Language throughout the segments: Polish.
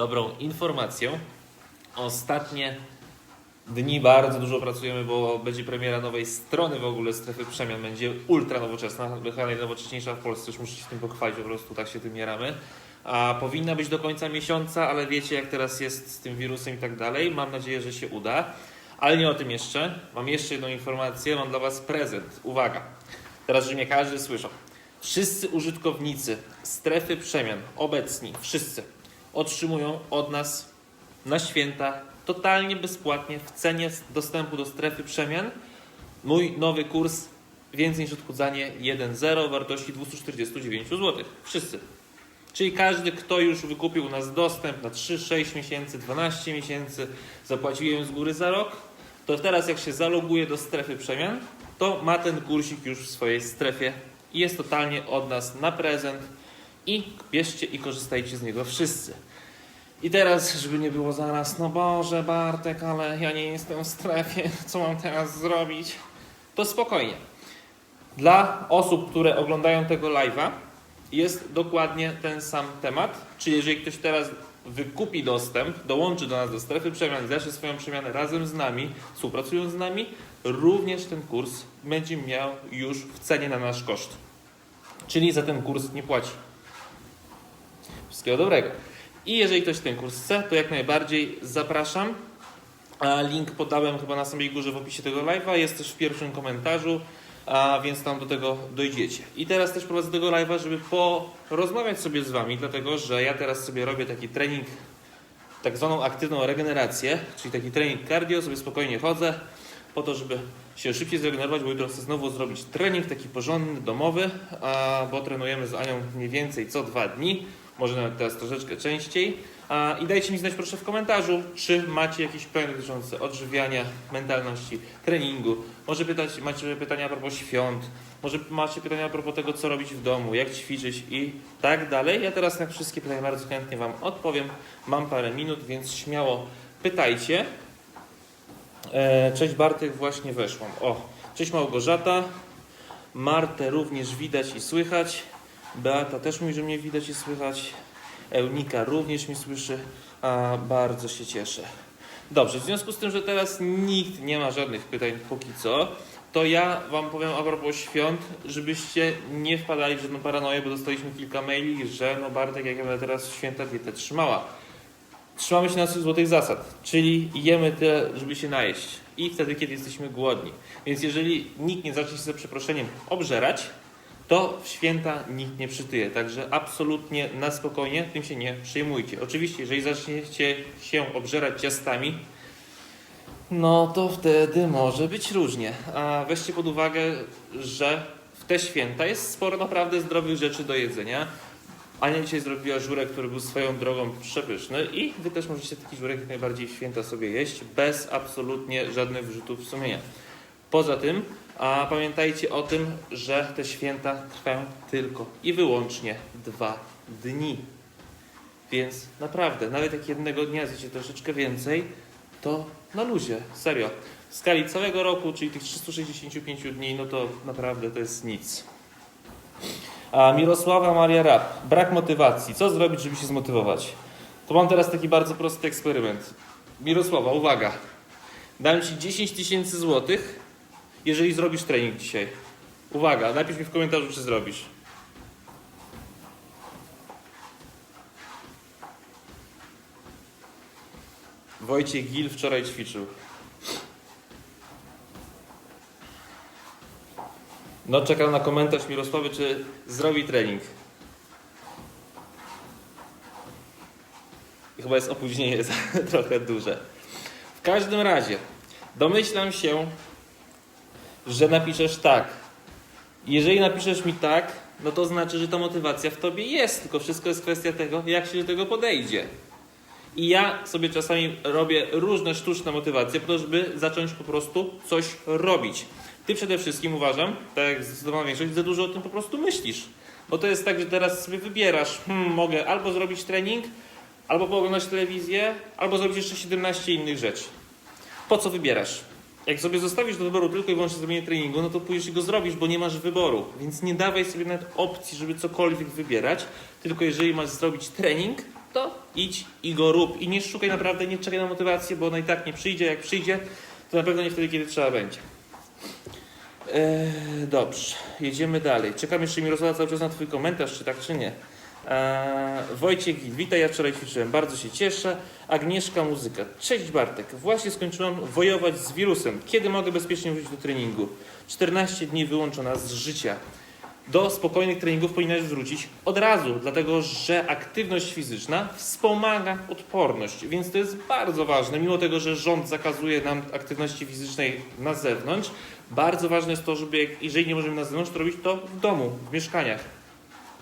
dobrą informacją. Ostatnie dni bardzo dużo pracujemy, bo będzie premiera nowej strony w ogóle strefy przemian. Będzie ultra nowoczesna, chyba najnowocześniejsza w Polsce, już muszę się tym pochwalić, po prostu tak się tym jaramy. A powinna być do końca miesiąca, ale wiecie jak teraz jest z tym wirusem i tak dalej. Mam nadzieję, że się uda. Ale nie o tym jeszcze. Mam jeszcze jedną informację, mam dla Was prezent. Uwaga, teraz, że mnie każdy słyszał. Wszyscy użytkownicy strefy przemian, obecni, wszyscy, otrzymują od nas na święta totalnie bezpłatnie w cenie dostępu do strefy przemian mój nowy kurs więcej niż odchudzanie 1.0 o wartości 249 zł. Wszyscy. Czyli każdy, kto już wykupił u nas dostęp na 3, 6 miesięcy, 12 miesięcy, zapłacił ją z góry za rok, to teraz jak się zaloguje do strefy przemian, to ma ten kursik już w swojej strefie i jest totalnie od nas na prezent i bierzcie i korzystajcie z niego wszyscy. I teraz, żeby nie było zaraz, no Boże Bartek, ale ja nie jestem w strefie, co mam teraz zrobić? To spokojnie. Dla osób, które oglądają tego live'a, jest dokładnie ten sam temat. Czyli jeżeli ktoś teraz wykupi dostęp, dołączy do nas do strefy przemian, zacznie swoją przemianę razem z nami, współpracując z nami, również ten kurs będzie miał już w cenie na nasz koszt. Czyli za ten kurs nie płaci. Wszystkiego dobrego. I jeżeli ktoś ten kurs chce, to jak najbardziej zapraszam. Link podałem chyba na samej górze w opisie tego live'a, jest też w pierwszym komentarzu, a więc tam do tego dojdziecie. I teraz też prowadzę tego live'a, żeby porozmawiać sobie z Wami, dlatego że ja teraz sobie robię taki trening, tak zwaną aktywną regenerację, czyli taki trening cardio, sobie spokojnie chodzę, po to, żeby się szybciej zregenerować, bo jutro chcę znowu zrobić trening taki porządny, domowy, bo trenujemy z Anią mniej więcej co dwa dni, może nawet teraz troszeczkę częściej. I dajcie mi znać proszę w komentarzu, czy macie jakieś pytania dotyczące odżywiania, mentalności, treningu. Może pytać, macie pytania a propos świąt, może macie pytania a propos tego, co robić w domu, jak ćwiczyć i tak dalej. Ja teraz na wszystkie pytania bardzo chętnie Wam odpowiem. Mam parę minut, więc śmiało pytajcie. E, Cześć Bartek, właśnie weszłam. O, cześć Małgorzata. Martę również widać i słychać. Beata też mówi, że mnie widać i słychać. Eunika również mnie słyszy. A, bardzo się cieszę. Dobrze, w związku z tym, że teraz nikt nie ma żadnych pytań póki co, to ja Wam powiem a propos świąt, żebyście nie wpadali w żadną paranoję, bo dostaliśmy kilka maili, że no Bartek, jak ja będę teraz święta dietę trzymała. Trzymamy się naszych złotych zasad, czyli jemy tyle, żeby się najeść i wtedy, kiedy jesteśmy głodni. Więc jeżeli nikt nie zacznie się za przeproszeniem obżerać, to w święta nikt nie przytyje. Także absolutnie na spokojnie tym się nie przejmujcie. Oczywiście, jeżeli zaczniecie się obżerać ciastami, no to wtedy może być różnie. A weźcie pod uwagę, że w te święta jest sporo naprawdę zdrowych rzeczy do jedzenia. Ania dzisiaj zrobiła żurek, który był swoją drogą przepyszny i wy też możecie taki żurek jak najbardziej w święta sobie jeść bez absolutnie żadnych wyrzutów sumienia. Poza tym, a pamiętajcie o tym, że te święta trwają tylko i wyłącznie dwa dni. Więc naprawdę, nawet jak jednego dnia zjecie troszeczkę więcej, to na luzie, serio. W skali całego roku, czyli tych 365 dni, no to naprawdę to jest nic. A Mirosława Maria Rap. Brak motywacji. Co zrobić, żeby się zmotywować? To mam teraz taki bardzo prosty eksperyment. Mirosława, uwaga. Dam Ci 10 tysięcy złotych, jeżeli zrobisz trening dzisiaj. Uwaga, napisz mi w komentarzu, czy zrobisz. Wojciech Gil wczoraj ćwiczył. No, czekam na komentarz Mirosławy, czy zrobi trening. Chyba jest opóźnienie trochę duże. W każdym razie, domyślam się, że napiszesz tak. Jeżeli napiszesz mi tak, no to znaczy, że ta motywacja w tobie jest, tylko wszystko jest kwestia tego, jak się do tego podejdzie. I ja sobie czasami robię różne sztuczne motywacje po to, żeby zacząć po prostu coś robić. Ty przede wszystkim uważam, tak jak zdecydowana większość, za dużo o tym po prostu myślisz. Bo to jest tak, że teraz sobie wybierasz, hmm, mogę albo zrobić trening, albo pooglądać telewizję, albo zrobić jeszcze 17 innych rzeczy. Po co wybierasz? Jak sobie zostawisz do wyboru tylko i wyłącznie zrobienie treningu, no to i go zrobisz, bo nie masz wyboru. Więc nie dawaj sobie nawet opcji, żeby cokolwiek wybierać. Tylko jeżeli masz zrobić trening, to idź i go rób. I nie szukaj naprawdę, nie czekaj na motywację, bo ona i tak nie przyjdzie. Jak przyjdzie, to na pewno nie wtedy, kiedy trzeba będzie. Eee, dobrze, jedziemy dalej. Czekam jeszcze Mirosława cały czas na Twój komentarz, czy tak, czy nie. Eee, Wojciech witaj, ja wczoraj ćwiczyłem, bardzo się cieszę. Agnieszka Muzyka, cześć Bartek, właśnie skończyłam wojować z wirusem. Kiedy mogę bezpiecznie wrócić do treningu? 14 dni wyłączona z życia. Do spokojnych treningów powinnaś wrócić od razu, dlatego że aktywność fizyczna wspomaga odporność, więc to jest bardzo ważne. Mimo tego, że rząd zakazuje nam aktywności fizycznej na zewnątrz, bardzo ważne jest to, żeby jeżeli nie możemy na zewnątrz, to robić to w domu, w mieszkaniach.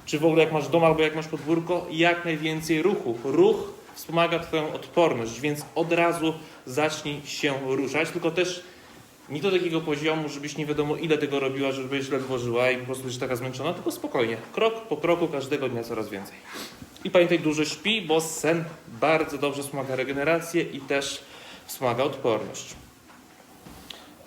Czy w ogóle jak masz dom albo jak masz podwórko, jak najwięcej ruchu. Ruch wspomaga Twoją odporność, więc od razu zacznij się ruszać, tylko też nie do takiego poziomu, żebyś nie wiadomo ile tego robiła, żebyś źle włożyła i po prostu jesteś taka zmęczona, tylko spokojnie. Krok po kroku, każdego dnia coraz więcej. I pamiętaj, dużo śpi, bo sen bardzo dobrze wspomaga regenerację i też wspomaga odporność.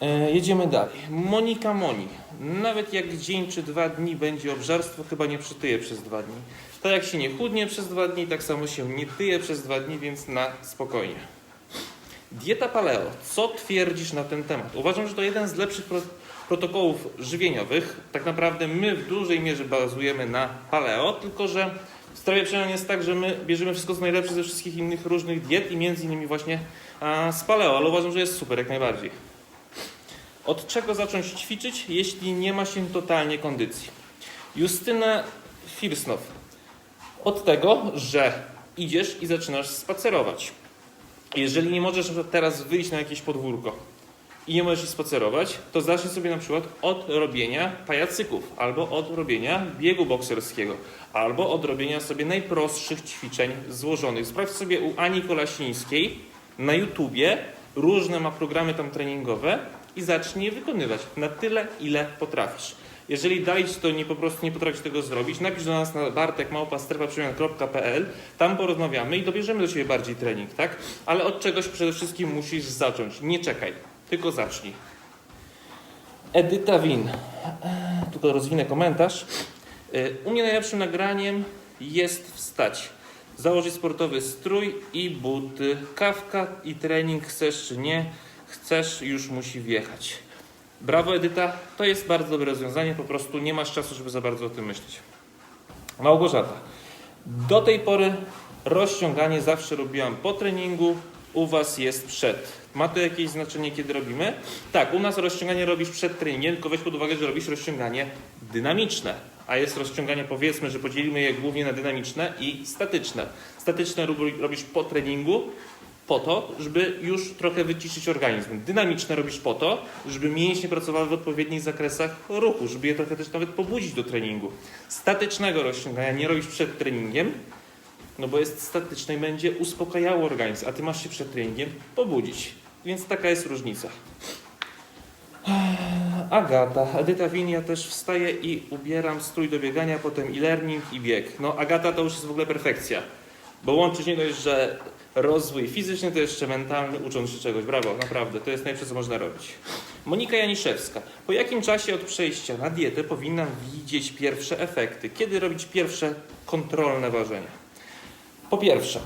E, jedziemy dalej. Monika Moni. Nawet jak dzień czy dwa dni będzie obżarstwo, chyba nie przytyje przez dwa dni. Tak jak się nie chudnie przez dwa dni, tak samo się nie tyje przez dwa dni, więc na spokojnie. Dieta paleo. Co twierdzisz na ten temat? Uważam, że to jeden z lepszych pro protokołów żywieniowych. Tak naprawdę my w dużej mierze bazujemy na paleo, tylko że w sprawie przemian jest tak, że my bierzemy wszystko co najlepsze ze wszystkich innych różnych diet i między innymi właśnie a, z paleo, ale uważam, że jest super jak najbardziej. Od czego zacząć ćwiczyć, jeśli nie ma się totalnie kondycji? Justyna Firsnow. Od tego, że idziesz i zaczynasz spacerować. Jeżeli nie możesz teraz wyjść na jakieś podwórko i nie możesz spacerować, to zacznij sobie na przykład od robienia pajacyków, albo od robienia biegu bokserskiego, albo od robienia sobie najprostszych ćwiczeń złożonych. Sprawdź sobie u Ani Kolasińskiej na YouTubie, różne ma programy tam treningowe i zacznij je wykonywać na tyle, ile potrafisz. Jeżeli dalej to nie po prostu nie potrafisz tego zrobić, napisz do nas na bartekmałpa.pl, tam porozmawiamy i dobierzemy do siebie bardziej trening, tak? Ale od czegoś przede wszystkim musisz zacząć. Nie czekaj, tylko zacznij. Edyta Win. Tylko rozwinę komentarz. Y, U mnie najlepszym nagraniem jest wstać. Założyć sportowy strój i buty. Kawka i trening chcesz czy nie, chcesz już musi wjechać. Brawo Edyta, to jest bardzo dobre rozwiązanie, po prostu nie masz czasu, żeby za bardzo o tym myśleć. Małgorzata, do tej pory rozciąganie zawsze robiłam po treningu, u Was jest przed. Ma to jakieś znaczenie, kiedy robimy? Tak, u nas rozciąganie robisz przed treningiem, tylko weź pod uwagę, że robisz rozciąganie dynamiczne, a jest rozciąganie, powiedzmy, że podzielimy je głównie na dynamiczne i statyczne. Statyczne robi- robisz po treningu, po to, żeby już trochę wyciszyć organizm. Dynamiczne robisz po to, żeby mięśnie pracowały w odpowiednich zakresach ruchu, żeby je trochę też nawet pobudzić do treningu. Statycznego rozciągania nie robisz przed treningiem, no bo jest statyczne i będzie uspokajało organizm, a ty masz się przed treningiem pobudzić. Więc taka jest różnica. Agata, Edyta Win, ja też wstaję i ubieram strój do biegania, potem e-learning i bieg. No Agata to już jest w ogóle perfekcja, bo łączyć nie dość, że rozwój fizyczny, to jeszcze mentalny, ucząc się czegoś. Brawo, naprawdę, to jest najlepsze, co można robić. Monika Janiszewska. Po jakim czasie od przejścia na dietę powinnam widzieć pierwsze efekty? Kiedy robić pierwsze kontrolne ważenia? Po pierwsze,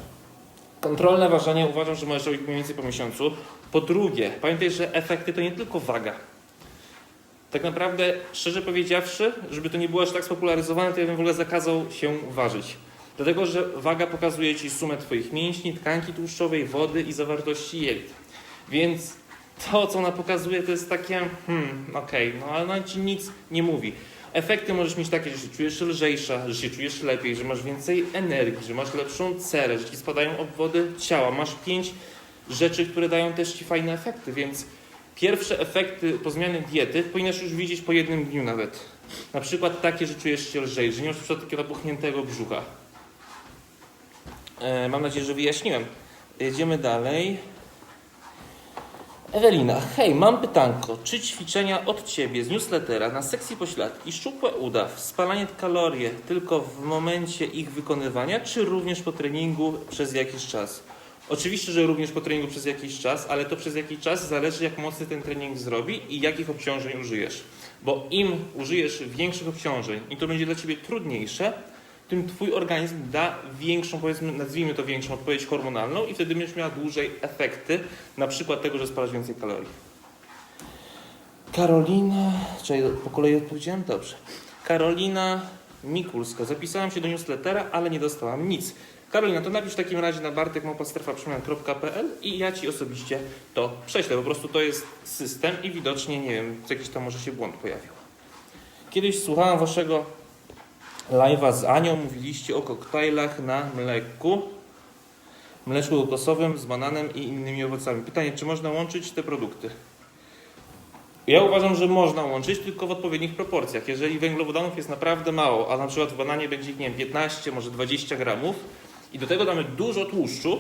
kontrolne ważenie uważam, że możesz robić mniej więcej po miesiącu. Po drugie, pamiętaj, że efekty to nie tylko waga. Tak naprawdę, szczerze powiedziawszy, żeby to nie było aż tak spopularyzowane, to ja bym w ogóle zakazał się ważyć. Dlatego, że waga pokazuje Ci sumę Twoich mięśni, tkanki tłuszczowej, wody i zawartości jelit. Więc to, co ona pokazuje, to jest takie, hmm, okej, no ale ona Ci nic nie mówi. Efekty możesz mieć takie, że się czujesz lżejsza, że się czujesz lepiej, że masz więcej energii, że masz lepszą cerę, że Ci spadają obwody ciała. Masz pięć rzeczy, które dają też Ci fajne efekty, więc pierwsze efekty po zmianie diety powinnaś już widzieć po jednym dniu nawet. Na przykład takie, że czujesz się lżej, że nie masz przykład takiego napuchniętego brzucha. E, Mam nadzieję, że wyjaśniłem. Jedziemy dalej. Ewelina, hej, mam pytanko. Czy ćwiczenia od Ciebie z newslettera na sekcji pośladki, szczupłe uda, spalanie kalorie tylko w momencie ich wykonywania, czy również po treningu przez jakiś czas? Oczywiście, że również po treningu przez jakiś czas, ale to przez jakiś czas zależy jak mocny ten trening zrobi i jakich obciążeń użyjesz. Bo im użyjesz większych obciążeń i to będzie dla Ciebie trudniejsze, tym twój organizm da większą, powiedzmy, nazwijmy to większą odpowiedź hormonalną i wtedy będziesz miała dłużej efekty, na przykład tego, że spalasz więcej kalorii. Karolina, czekaj, po kolei odpowiedziałem? Dobrze. Karolina Mikulska. Zapisałam się do newslettera, ale nie dostałam nic. Karolina, to napisz w takim razie na bartekmałpastrefaprzemian.pl i ja Ci osobiście to prześlę. Po prostu to jest system i widocznie, nie wiem, jakiś tam może się błąd pojawił. Kiedyś słuchałam Waszego live'a z Anią, mówiliście o koktajlach na mleku, mleczku kokosowym z bananem i innymi owocami. Pytanie, czy można łączyć te produkty? Ja uważam, że można łączyć, tylko w odpowiednich proporcjach. Jeżeli węglowodanów jest naprawdę mało, a na przykład w bananie będzie, nie wiem, 15, może 20 gramów i do tego damy dużo tłuszczu,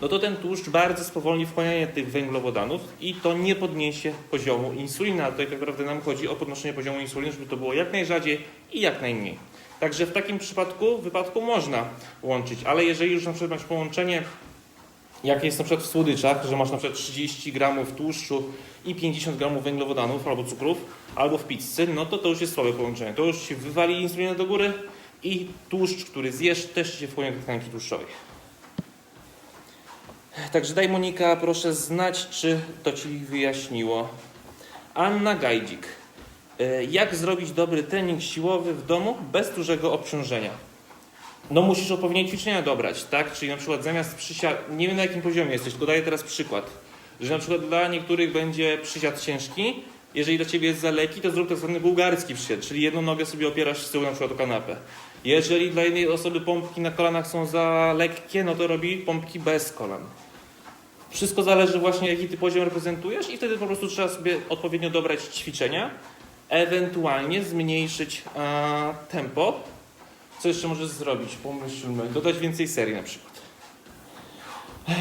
no to ten tłuszcz bardzo spowolni wchłanianie tych węglowodanów i to nie podniesie poziomu insuliny, a tutaj tak naprawdę nam chodzi o podnoszenie poziomu insuliny, żeby to było jak najrzadziej i jak najmniej. Także w takim przypadku, wypadku można łączyć, ale jeżeli już na przykład masz połączenie jak jest na przykład w słodyczach, że masz na przykład 30 gramów tłuszczu i 50 gramów węglowodanów albo cukrów, albo w pizzy, no to to już jest słabe połączenie. To już się wywali insulinę do góry i tłuszcz, który zjesz, też się wchłonie do tkanki tłuszczowej. Także daj Monika, proszę znać, czy to Ci wyjaśniło. Anna Gajdzik. E, Jak zrobić dobry trening siłowy w domu bez dużego obciążenia? No musisz odpowiednie ćwiczenia dobrać, tak? Czyli na przykład zamiast przysiad, nie wiem na jakim poziomie jesteś, tylko daję teraz przykład, że na przykład dla niektórych będzie przysiad ciężki, jeżeli dla Ciebie jest za lekki, to zrób tak zwany bułgarski przysiad, czyli jedną nogę sobie opierasz z tyłu na przykład o kanapę. Jeżeli dla jednej osoby pompki na kolanach są za lekkie, no to robi pompki bez kolan. Wszystko zależy właśnie jaki Ty poziom reprezentujesz i wtedy po prostu trzeba sobie odpowiednio dobrać ćwiczenia, ewentualnie zmniejszyć a, tempo, co jeszcze możesz zrobić? Pomyślmy. Dodać więcej serii na przykład. Eee,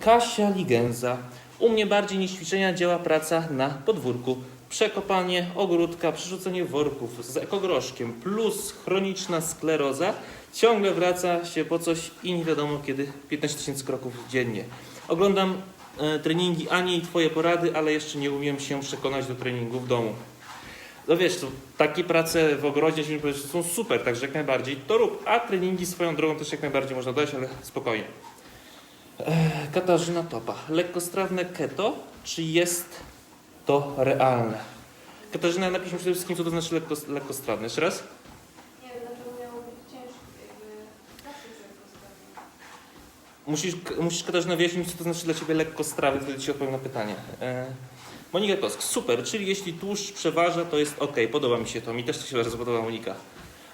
Kasia Ligenza. U mnie bardziej niż ćwiczenia działa praca na podwórku. Przekopanie ogródka, przerzucenie worków z ekogroszkiem plus chroniczna skleroza. Ciągle wraca się po coś i nie wiadomo kiedy 15 tysięcy kroków dziennie. Oglądam e, treningi Ani i Twoje porady, ale jeszcze nie umiem się przekonać do treningu w domu. No wiesz, to takie prace w ogrodzie są super, także jak najbardziej to rób. A treningi swoją drogą też jak najbardziej można dać, ale spokojnie. Eee, Katarzyna Topa. Lekkostrawne keto, czy jest to realne? Katarzyna, napisz mi przede wszystkim, co to znaczy lekko, lekkostrawne. Jeszcze raz? Nie wiem, dlaczego miało być lekko Musisz, musisz Katarzyna wyjaśnić, co to znaczy dla Ciebie lekkostrawy, wtedy Ci odpowiem na pytanie. Monika Kosk, super, czyli jeśli tłuszcz przeważa, to jest ok, podoba mi się to, mi też to się bardzo podoba Monika.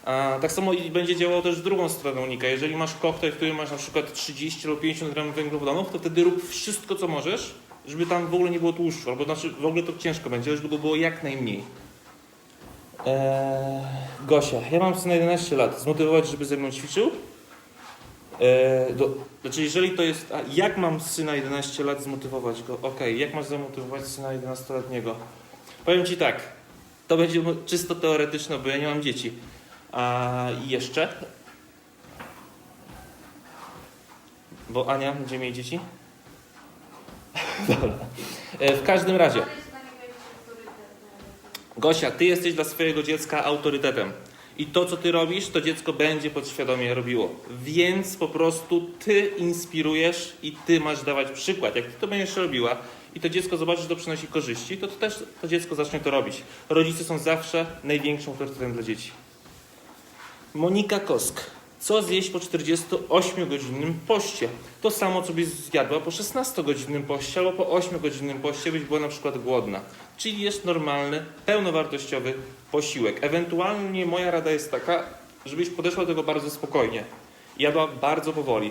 A, tak samo będzie działało też w drugą stronę Monika. Jeżeli masz koktajl, w którym masz na przykład 30 lub 50 gramów węglowodanów, to wtedy rób wszystko, co możesz, żeby tam w ogóle nie było tłuszczu, albo znaczy w ogóle to ciężko będzie, żeby go było jak najmniej. Eee, Gosia, ja mam syna 11 lat, zmotywować, żeby ze mną ćwiczył? E, do, znaczy, jeżeli to jest. A jak mam syna 11 lat zmotywować go? Okej, jak masz zamotywować syna 11-letniego? Powiem ci tak. To będzie czysto teoretyczne, bo ja nie mam dzieci. A jeszcze? Bo Ania będzie mieć dzieci? Dobra. E, w każdym razie. Gosia, ty jesteś dla swojego dziecka autorytetem. I to, co ty robisz, to dziecko będzie podświadomie robiło. Więc po prostu ty inspirujesz i ty masz dawać przykład. Jak ty to będziesz robiła i to dziecko zobaczy, że to przynosi korzyści, to, to też to dziecko zacznie to robić. Rodzice są zawsze największym autorytetem dla dzieci. Monika Kosk. Co zjeść po 48-godzinnym poście? To samo, co byś zjadła po 16-godzinnym poście albo po 8-godzinnym poście, byś była na przykład głodna. Czyli jest normalny, pełnowartościowy posiłek. Ewentualnie moja rada jest taka, żebyś podeszła do tego bardzo spokojnie. Jadła bardzo powoli.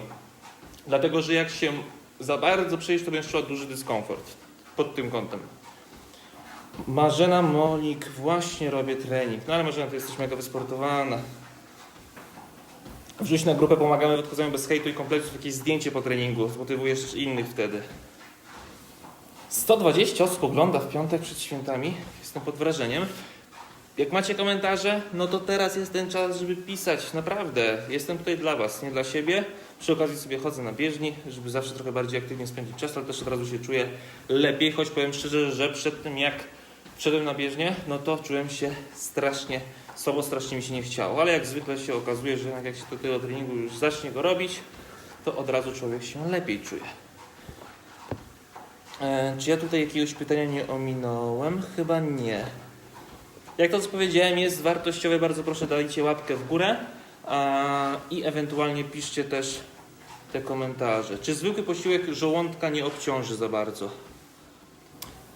Dlatego, że jak się za bardzo przejść, to będziesz czuła duży dyskomfort pod tym kątem. Marzena Molik, właśnie robię trening. No ale Marzena, ty jesteś mega wysportowana. Wrzuć na grupę Pomagamy w odchodzeniu bez hejtu i kompleksów jakieś zdjęcie po treningu. Zmotywujesz innych wtedy. 120 osób ogląda w piątek przed świętami. Jestem pod wrażeniem. Jak macie komentarze, no to teraz jest ten czas, żeby pisać. Naprawdę. Jestem tutaj dla Was, nie dla siebie. Przy okazji sobie chodzę na bieżni, żeby zawsze trochę bardziej aktywnie spędzić czas, ale też od razu się czuję lepiej, choć powiem szczerze, że przed tym jak wszedłem na bieżnię, no to czułem się strasznie Słabo strasznie mi się nie chciało, ale jak zwykle się okazuje, że jak się do tego treningu już zacznie go robić, to od razu człowiek się lepiej czuje. E, czy ja tutaj jakiegoś pytania nie ominąłem? Chyba nie. Jak to co powiedziałem, jest wartościowe, bardzo proszę dajcie łapkę w górę i ewentualnie piszcie też te komentarze. Czy zwykły posiłek żołądka nie obciąży za bardzo?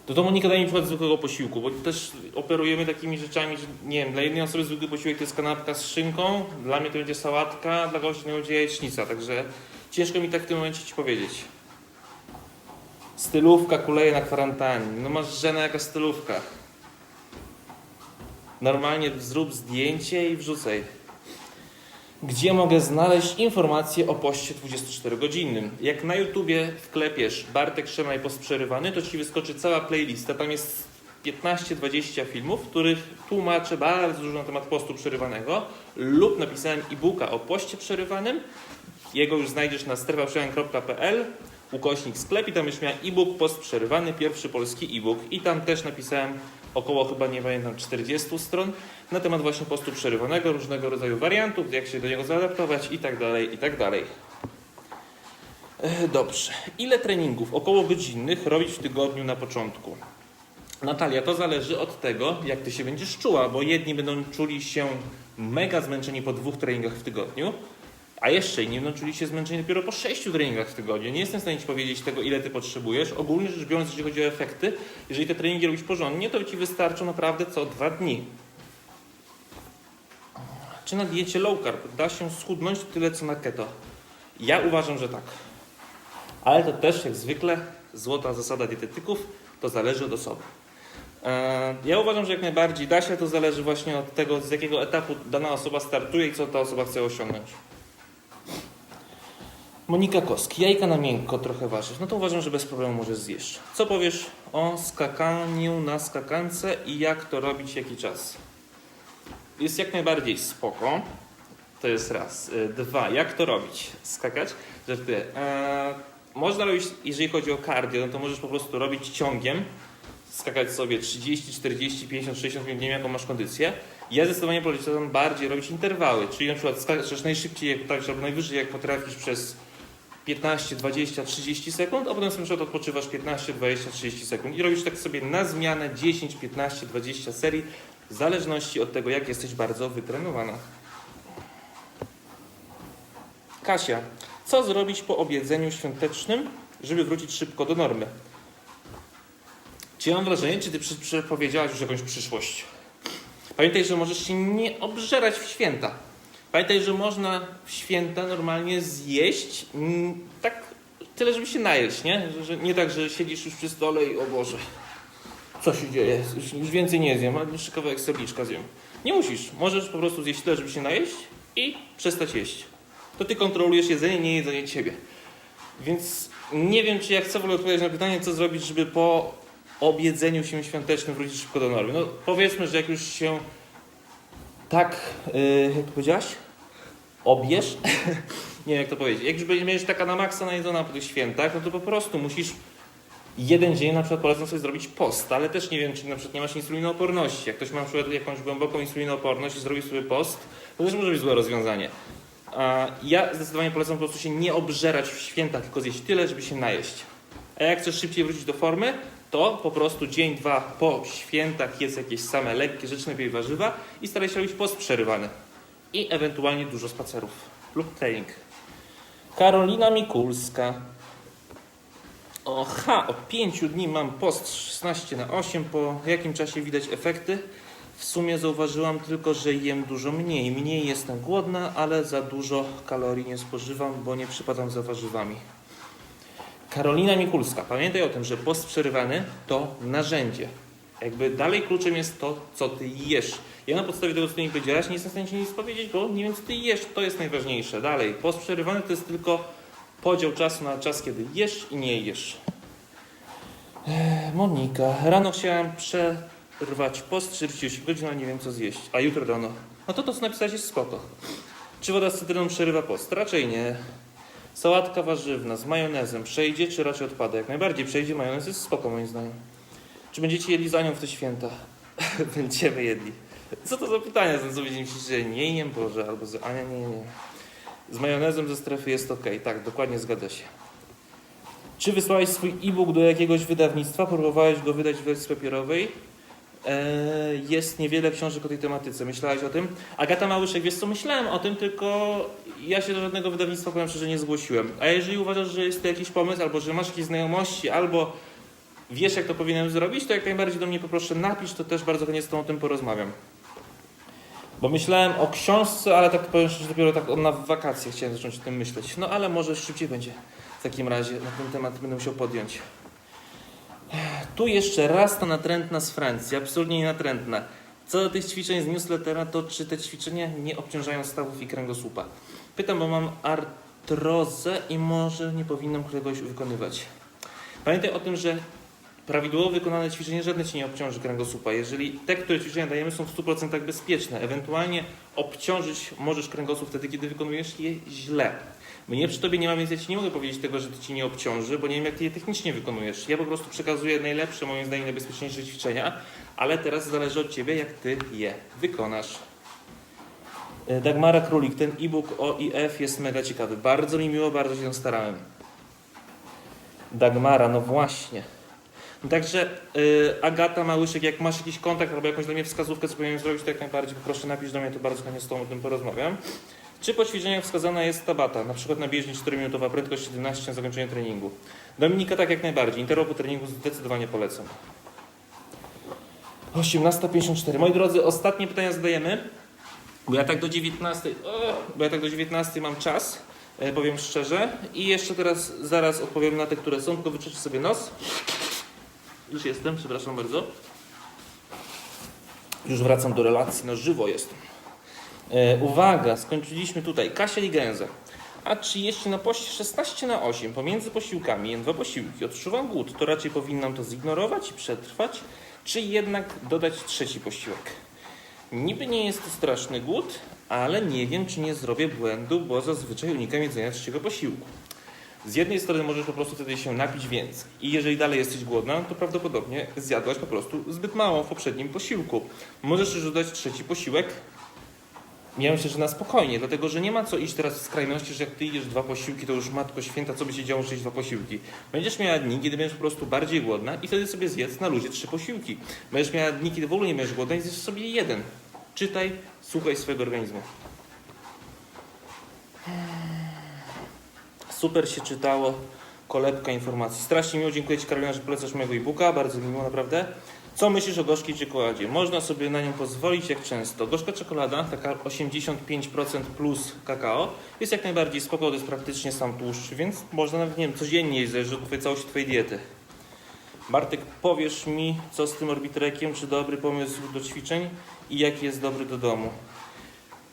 To to Monika daje mi przykład zwykłego posiłku, bo też operujemy takimi rzeczami, że nie wiem, dla jednej osoby zwykły posiłek to jest kanapka z szynką, dla mnie to będzie sałatka, dla kogoś innego będzie jajecznica, także ciężko mi tak w tym momencie Ci powiedzieć. Stylówka kuleje na kwarantannie. No masz żenę jaka stylówka. Normalnie zrób zdjęcie i wrzucaj. Gdzie mogę znaleźć informacje o poście 24-godzinnym? Jak na YouTubie wklepiesz Bartek Szemaj post przerywany, to ci wyskoczy cała playlista. Tam jest 15-20 filmów, w których tłumaczę bardzo dużo na temat postu przerywanego lub napisałem e-booka o poście przerywanym. Jego już znajdziesz na strefaprzemian.pl ukośnik sklep i tam już miałem e-book post przerywany, pierwszy polski e-book i tam też napisałem około chyba nie pamiętam 40 stron na temat właśnie postu przerywanego, różnego rodzaju wariantów, jak się do niego zaadaptować i tak dalej, i tak dalej. E, Dobrze. Ile treningów około godzinnych robić w tygodniu na początku? Natalia, to zależy od tego, jak ty się będziesz czuła, bo jedni będą czuli się mega zmęczeni po dwóch treningach w tygodniu, a jeszcze inni będą czuli się zmęczeni dopiero po sześciu treningach w tygodniu. Nie jestem w stanie Ci powiedzieć tego, ile Ty potrzebujesz. Ogólnie rzecz biorąc, chodzi o efekty, jeżeli te treningi robisz porządnie, to Ci wystarczą naprawdę co dwa dni. Czy na diecie low carb da się schudnąć tyle co na keto? Ja uważam, że tak. Ale to też jak zwykle złota zasada dietetyków, to zależy od osoby. E, Ja uważam, że jak najbardziej da się, to zależy właśnie od tego, z jakiego etapu dana osoba startuje i co ta osoba chce osiągnąć. Monika Koski, jajka na miękko trochę ważysz. No to uważam, że bez problemu możesz zjeść. Co powiesz o skakaniu na skakance i jak to robić, jaki czas? Jest jak najbardziej spoko. To jest raz. Y, Dwa, jak to robić? Skakać? Żartuję. Eee, można robić, jeżeli chodzi o cardio, no to możesz po prostu robić ciągiem. Skakać sobie 30, 40, 50, 60 minut, nie wiem jaką masz kondycję. Ja zdecydowanie polecam bardziej robić interwały, czyli na przykład skaczesz najszybciej, jak potrafisz, albo najwyżej jak potrafisz przez 15, 20, 30 sekund, a potem sobie przykład odpoczywasz 15, 20, 30 sekund i robisz tak sobie na zmianę 10, 15, 20 serii, w zależności od tego, jak jesteś bardzo wytrenowana. Kasia, co zrobić po objedzeniu świątecznym, żeby wrócić szybko do normy? Czy ja mam wrażenie, czy ty przepowiedziałaś już jakąś przyszłość? Pamiętaj, że możesz się nie obżerać w święta. Pamiętaj, że można w święta normalnie zjeść mm, tak tyle, żeby się najeść, nie? Że, że nie tak, że siedzisz już przy stole i o Boże, co się dzieje? Już, już więcej nie zjem, ale jeszcze kawałek serniczka zjem. Nie musisz. Możesz po prostu zjeść tyle, żeby się najeść i przestać jeść. To ty kontrolujesz jedzenie, nie jedzenie ciebie. Więc nie wiem, czy ja chcę w ogóle odpowiedzieć na pytanie, co zrobić, żeby po objedzeniu się świątecznym wrócić szybko do normy. No powiedzmy, że jak już się tak, yy, jak powiedziałaś? Obierz? nie wiem jak to powiedzieć. Jak już będziesz taka na maksa najedzona po tych świętach, no to po prostu musisz jeden dzień na przykład polecam sobie zrobić post, ale też nie wiem, czy na przykład nie masz insulinooporności. Jak ktoś ma na przykład jakąś głęboką insulinooporność i zrobi sobie post, to też może być złe rozwiązanie. Ja zdecydowanie polecam po prostu się nie obżerać w święta, tylko zjeść tyle, żeby się najeść. A jak chcesz szybciej wrócić do formy, to po prostu dzień, dwa po świętach jedz jakieś same lekkie rzeczy, najlepiej warzywa i staraj się robić post przerywany. I ewentualnie dużo spacerów lub trening. Karolina Mikulska. Oha, od 5 dni mam post 16 na 8. Po jakim czasie widać efekty? W sumie zauważyłam tylko, że jem dużo mniej. Mniej jestem głodna, ale za dużo kalorii nie spożywam, bo nie przypadam za warzywami. Karolina Mikulska. Pamiętaj o tym, że post przerywany to narzędzie. Jakby dalej kluczem jest to, co ty jesz. Ja na podstawie tego, co ty mi powiedziałaś, nie jestem w stanie ci nic powiedzieć, bo nie wiem, co ty jesz. To jest najważniejsze. Dalej, post przerywany to jest tylko podział czasu na czas, kiedy jesz i nie jesz. Eee, Monika. Rano chciałam przerwać post 48 godzin, ale nie wiem, co zjeść. A jutro rano. No to to, co napisałeś, jest spoko. Czy woda z cytryną przerywa post? Raczej nie. Sałatka warzywna z majonezem przejdzie, czy raczej odpada? Jak najbardziej przejdzie, majonez jest spoko moim zdaniem. Czy będziecie jedli za nią w te święta? Będziemy jedli. Co to za pytania są, co widzimy że nie jem, Boże, albo z... A nie, nie, nie. Z majonezem ze strefy jest ok, tak, dokładnie zgadza się. Czy wysłałeś swój e-book do jakiegoś wydawnictwa? Próbowałeś go wydać w wersji papierowej? Eee, jest niewiele książek o tej tematyce. Myślałeś o tym? Agata Małyszek, wiesz co, myślałem o tym, tylko ja się do żadnego wydawnictwa, powiem szczerze, nie zgłosiłem. A jeżeli uważasz, że jest to jakiś pomysł, albo że masz jakieś znajomości, albo wiesz, jak to powinienem zrobić, to jak najbardziej do mnie poproszę napisz, to też bardzo chętnie z tobą o tym porozmawiam. Bo myślałem o książce, ale tak powiem szczerze, dopiero tak na wakacje chciałem zacząć o tym myśleć. No ale może szybciej będzie w takim razie. Na ten temat będę musiał podjąć. Tu jeszcze raz ta natrętna z Francji, absolutnie nie natrętna. Co do tych ćwiczeń z newslettera, to czy te ćwiczenia nie obciążają stawów i kręgosłupa? Pytam, bo mam artrozę i może nie powinnam któregoś wykonywać. Pamiętaj o tym, że prawidłowo wykonane ćwiczenie żadne ci nie obciąży kręgosłupa. Jeżeli te, które ćwiczenia dajemy, są w 100% bezpieczne, ewentualnie obciążyć możesz kręgosłup wtedy, kiedy wykonujesz je źle. Mnie przy tobie nie ma, więc ja ci nie mogę powiedzieć tego, że ci nie obciąży, bo nie wiem, jak ty je technicznie wykonujesz. Ja po prostu przekazuję najlepsze, moim zdaniem, najbezpieczniejsze ćwiczenia, ale teraz zależy od ciebie, jak ty je wykonasz. E, Dagmara Królik, ten e-book o jest mega ciekawy. Bardzo mi miło, bardzo się starałem. Dagmara, no właśnie. Także y, Agata Małyszek, jak masz jakiś kontakt albo jakąś dla mnie wskazówkę, co powinienem zrobić, to jak najbardziej proszę napisz do mnie, to bardzo chętnie z Tobą o tym porozmawiam. Czy po ćwiczeniach wskazana jest tabata, na przykład na bieżni 4-minutowa prędkość 17 na zakończenie treningu? Dominika tak jak najbardziej, interwał po treningu zdecydowanie polecam. 18.54. Moi drodzy, ostatnie pytania zadajemy, bo ja tak do 19, o, bo ja tak do 19 mam czas, e, powiem szczerze. I jeszcze teraz zaraz odpowiem na te, które są, tylko wyczeszę sobie nos. Już jestem, przepraszam bardzo. Już wracam do relacji, no żywo jestem. E, uwaga, skończyliśmy tutaj. Kasia i Gęza. A czy jeśli na poście 16 na 8 pomiędzy posiłkami jem dwa posiłki, odczuwam głód, to raczej powinnam to zignorować i przetrwać, czy jednak dodać trzeci posiłek? Niby nie jest to straszny głód, ale nie wiem, czy nie zrobię błędu, bo zazwyczaj unikam jedzenia trzeciego posiłku. Z jednej strony możesz po prostu wtedy się napić więcej i jeżeli dalej jesteś głodna, to prawdopodobnie zjadłaś po prostu zbyt mało w poprzednim posiłku. Możesz już dodać trzeci posiłek. Ja myślę, że na spokojnie, dlatego że nie ma co iść teraz w skrajności, że jak ty idziesz dwa posiłki, to już matko święta, co by się działo, że dwa posiłki. Będziesz miała dni, kiedy będziesz po prostu bardziej głodna i wtedy sobie zjedz na luzie trzy posiłki. Będziesz miała dni, kiedy w ogóle nie będziesz głodna i zjesz sobie jeden. Czytaj, słuchaj swojego organizmu. Super się czytało. Kolebka informacji. Strasznie miło, dziękuję Ci Karolina, że polecasz mojego e-booka. Bardzo mi miło, naprawdę. Co myślisz o gorzkiej czekoladzie? Można sobie na nią pozwolić jak często. Gorzka czekolada, taka 85% plus kakao, jest jak najbardziej spoko, to jest praktycznie sam tłuszcz, więc można nawet, nie wiem, codziennie jeść, zależy od całości Twojej diety. Bartek, powiesz mi, co z tym orbitrekiem, czy dobry pomysł do ćwiczeń i jaki jest dobry do domu?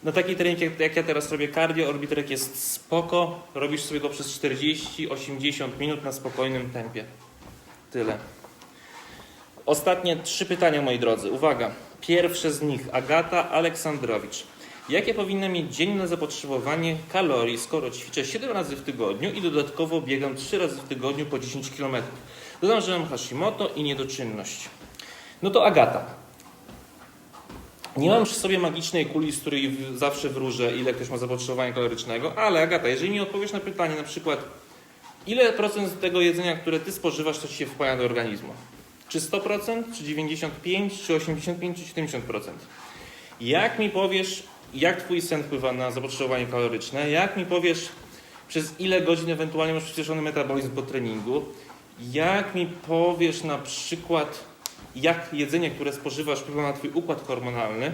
Na taki trening jak, ja teraz robię cardio, orbitrek jest spoko. Robisz sobie go przez 40-80 minut na spokojnym tempie. Tyle. Ostatnie trzy pytania, moi drodzy. Uwaga. Pierwsze z nich Agata Aleksandrowicz. Jakie powinno mieć dzienne zapotrzebowanie kalorii, skoro ćwiczę 7 razy w tygodniu i dodatkowo biegam 3 razy w tygodniu po 10 km? Dodam, że mam Hashimoto i niedoczynność. No to Agata. Nie mam przy sobie magicznej kuli, z której zawsze wróżę, ile ktoś ma zapotrzebowania kalorycznego, ale Agata, jeżeli mi odpowiesz na pytanie na przykład, ile procent tego jedzenia, które ty spożywasz, to ci się wpływa do organizmu? Czy 100%, czy 95%, czy 85%, czy 70%? Jak mi powiesz, jak twój sen wpływa na zapotrzebowanie kaloryczne? Jak mi powiesz, przez ile godzin ewentualnie masz przyspieszony metabolizm po treningu? Jak mi powiesz na przykład, jak jedzenie, które spożywasz, wpływa na twój układ hormonalny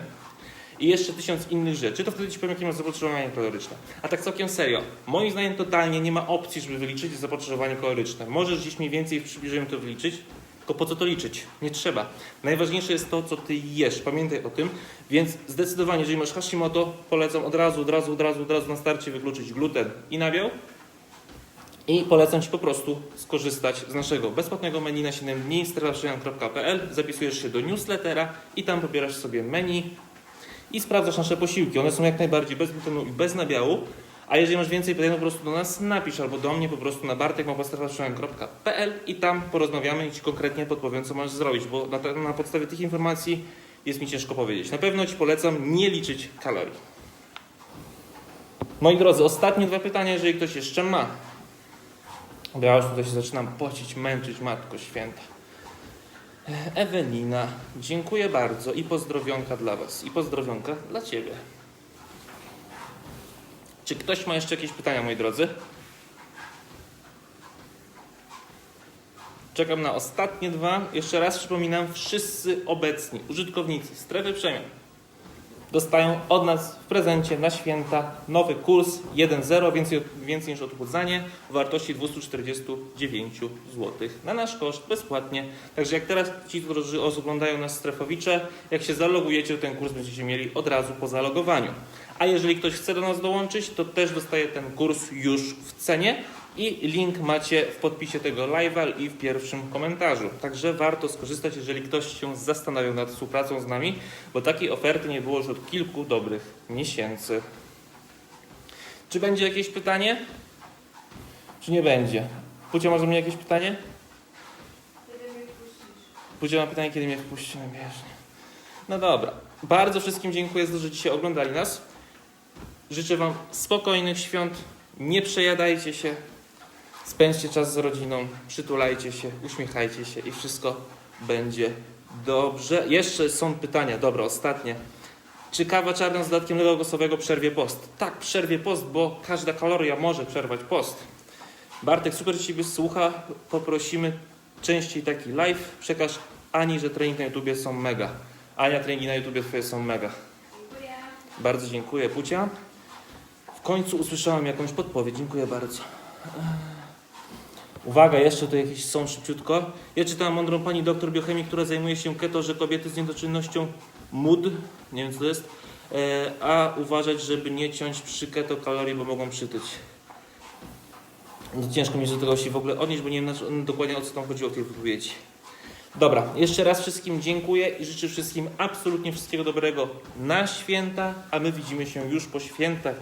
i jeszcze tysiąc innych rzeczy, to wtedy ci powiem, jakie masz zapotrzebowanie kaloryczne. A tak całkiem serio, moim zdaniem totalnie nie ma opcji, żeby wyliczyć zapotrzebowanie kaloryczne. Możesz gdzieś mniej więcej w przybliżeniu to wyliczyć, tylko po co to liczyć? Nie trzeba. Najważniejsze jest to, co ty jesz. Pamiętaj o tym. Więc zdecydowanie, jeżeli masz Hashimoto, polecam od razu, od razu, od razu, od razu na starcie wykluczyć gluten i nabiał. I polecam Ci po prostu skorzystać z naszego bezpłatnego menu na 7 dni strefaszyjan.pl. Zapisujesz się do newslettera i tam pobierasz sobie menu i sprawdzasz nasze posiłki. One są jak najbardziej bez glutenu i bez nabiału. A jeżeli masz więcej pytań, po prostu do nas napisz albo do mnie po prostu na bartekmałpastrefaszyjan.pl i tam porozmawiamy i Ci konkretnie podpowiem, co masz zrobić, bo na, te- na podstawie tych informacji jest mi ciężko powiedzieć. Na pewno Ci polecam nie liczyć kalorii. Moi drodzy, ostatnie dwa pytania, jeżeli ktoś jeszcze ma. Bo ja już tutaj się zaczynam pocić, męczyć, Matko Święta. Ewelina, dziękuję bardzo i pozdrowionka dla Was, i pozdrowionka dla Ciebie. Czy ktoś ma jeszcze jakieś pytania, moi drodzy? Czekam na ostatnie dwa. Jeszcze raz przypominam, wszyscy obecni użytkownicy strefy przemian dostają od nas w prezencie na święta nowy kurs 1.0, więcej, więcej niż odchudzanie, w wartości 249 zł. Na nasz koszt, bezpłatnie. Także jak teraz ci, którzy oglądają nas strefowicze, jak się zalogujecie, to ten kurs będziecie mieli od razu po zalogowaniu. A jeżeli ktoś chce do nas dołączyć, to też dostaje ten kurs już w cenie i link macie w podpisie tego live'a i w pierwszym komentarzu. Także warto skorzystać, jeżeli ktoś się zastanawiał nad współpracą z nami, bo takiej oferty nie było już od kilku dobrych miesięcy. Czy będzie jakieś pytanie? Czy nie będzie? Pucia, może mieć jakieś pytanie? Kiedy mnie wpuścisz? Pucia ma pytanie, kiedy mnie wpuści na bieżnię. No dobra. Bardzo wszystkim dziękuję za to, że dzisiaj oglądali nas. Życzę Wam spokojnych świąt. Nie przejadajcie się. Spędźcie czas z rodziną. Przytulajcie się, uśmiechajcie się i wszystko będzie dobrze. Jeszcze są pytania. Dobra, ostatnie. Czy kawa czarna z dodatkiem ledu głosowego przerwie post? Tak, przerwie post, bo każda kaloria może przerwać post. Bartek, super Ciebie słucha. Poprosimy częściej taki live. Przekaż Ani, że treningi na YouTubie są mega. Ania, treningi na YouTubie Twoje są mega. Dziękuję. Bardzo dziękuję, Pucia. W końcu usłyszałam jakąś podpowiedź. Dziękuję bardzo. Uwaga, jeszcze tu jakieś są szybciutko. Ja czytałam mądrą pani doktor biochemii, która zajmuje się keto, że kobiety z niedoczynnością MUD, nie wiem co to jest, e, a uważać, żeby nie ciąć przy keto kalorii, bo mogą przytyć. No, ciężko mi do tego się w ogóle odnieść, bo nie wiem na co- dokładnie o co tam chodziło w tej wypowiedzi. Dobra, jeszcze raz wszystkim dziękuję i życzę wszystkim absolutnie wszystkiego dobrego na święta, a my widzimy się już po świętach.